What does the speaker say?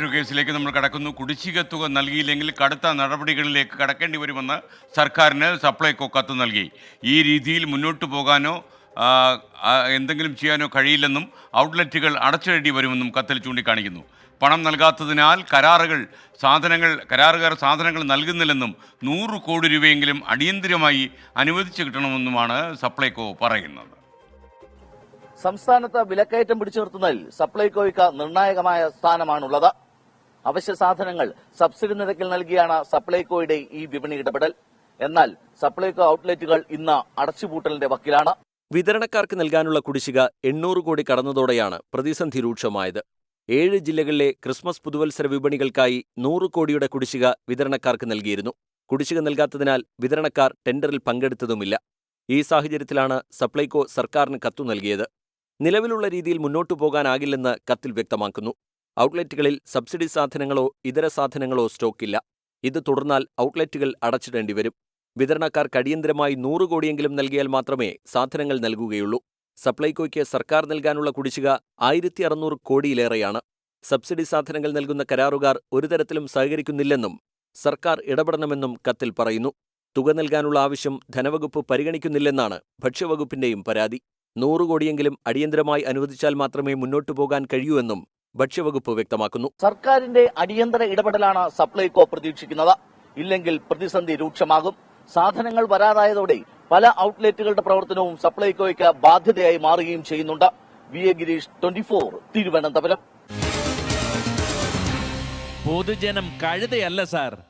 മറ്റൊരു കേസിലേക്ക് നമ്മൾ കടക്കുന്നു. കുടിശ്ശിക തുക നൽകിയില്ലെങ്കിൽ കടുത്ത നടപടികളിലേക്ക് കടക്കേണ്ടി വരുമെന്ന് സർക്കാരിന് സപ്ലൈകോ കത്ത് നൽകി. ഈ രീതിയിൽ മുന്നോട്ട് പോകാനോ എന്തെങ്കിലും ചെയ്യാനോ കഴിയില്ലെന്നും ഔട്ട്ലെറ്റുകൾ അടച്ചിടേണ്ടി വരുമെന്നും കത്തിൽ ചൂണ്ടിക്കാണിക്കുന്നു. പണം നൽകാത്തതിനാൽ കരാറുകൾ സാധനങ്ങൾ കരാറുകാർ സാധനങ്ങൾ നൽകുന്നില്ലെന്നും നൂറ് കോടി രൂപയെങ്കിലും അടിയന്തിരമായി അനുവദിച്ചു കിട്ടണമെന്നുമാണ് സപ്ലൈകോ പറയുന്നത്. സംസ്ഥാനത്ത് വിലക്കയറ്റം പിടിച്ചു നിർത്തുന്നതിൽ സപ്ലൈകോയ്ക്ക് നിർണായകമായ സ്ഥാനമാണുള്ളത്. അവശ്യ സാധനങ്ങൾ സബ്സിഡി നിരക്കിൽ നൽകിയാണ് സപ്ലൈകോയുടെ ഈ വിപണി ഇടപെടൽ. എന്നാൽ സപ്ലൈകോ ഔട്ട്ലെറ്റുകൾ ഇന്ന് അടച്ചുപൂട്ടലിന്റെ വക്കിലാണ്. വിതരണക്കാർക്ക് നൽകാനുള്ള കുടിശ്ശിക എണ്ണൂറ് കോടി കടന്നതോടെയാണ് പ്രതിസന്ധി രൂക്ഷമായത്. ഏഴ് ജില്ലകളിലെ ക്രിസ്മസ് പുതുവത്സര വിപണികൾക്കായി നൂറ് കോടിയുടെ കുടിശ്ശിക വിതരണക്കാർക്ക് നൽകിയിരുന്നു. കുടിശ്ശിക നൽകാത്തതിനാൽ വിതരണക്കാർ ടെൻഡറിൽ പങ്കെടുത്തതുമില്ല. ഈ സാഹചര്യത്തിലാണ് സപ്ലൈകോ സർക്കാരിന് കത്തു നൽകിയത്. നിലവിലുള്ള രീതിയിൽ മുന്നോട്ടു പോകാനാകില്ലെന്ന് കത്തിൽ വ്യക്തമാക്കുന്നു. ഔട്ട്ലെറ്റുകളിൽ സബ്സിഡി സാധനങ്ങളോ ഇതര സാധനങ്ങളോ സ്റ്റോക്കില്ല. ഇത് തുടർന്നാൽ ഔട്ട്ലെറ്റുകൾ അടച്ചിടേണ്ടി വരും. വിതരണക്കാർക്ക് അടിയന്തരമായി നൂറ് കോടിയെങ്കിലും നൽകിയാൽ മാത്രമേ സാധനങ്ങൾ നൽകുകയുള്ളൂ. സപ്ലൈകോയ്ക്ക് സർക്കാർ നൽകാനുള്ള കുടിശ്ശിക ആയിരത്തി അറുന്നൂറ് കോടിയിലേറെയാണ്. സബ്സിഡി സാധനങ്ങൾ നൽകുന്ന കരാറുകാർ ഒരു തരത്തിലും സഹകരിക്കുന്നില്ലെന്നും സർക്കാർ ഇടപെടണമെന്നും കത്തിൽ പറയുന്നു. തുക നൽകാനുള്ള ആവശ്യം ധനവകുപ്പ് പരിഗണിക്കുന്നില്ലെന്നാണ് ഭക്ഷ്യവകുപ്പിന്റെയും പരാതി. നൂറ് കോടിയെങ്കിലും അടിയന്തരമായി അനുവദിച്ചാൽ മാത്രമേ മുന്നോട്ടു പോകാൻ കഴിയൂ എന്നും ഭക്ഷ്യവകുപ്പ് വ്യക്തമാക്കുന്നു. സർക്കാരിന്റെ അടിയന്തര ഇടപെടലാണ് സപ്ലൈകോ പ്രതീക്ഷിക്കുന്നത്. ഇല്ലെങ്കിൽ പ്രതിസന്ധി രൂക്ഷമാകും. സാധനങ്ങൾ വരാതായതോടെ പല ഔട്ട്ലെറ്റുകളുടെ പ്രവർത്തനവും സപ്ലൈകോയ്ക്ക് ബാധ്യതയായി മാറുകയും ചെയ്യുന്നുണ്ട്. V A Girish twenty Thiruvananthapuram. പൊതുജനം കഴുതയല്ല സാർ.